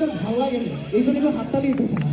তার ভালো লাগে না। এই জন্য হাততালি উঠেছে না।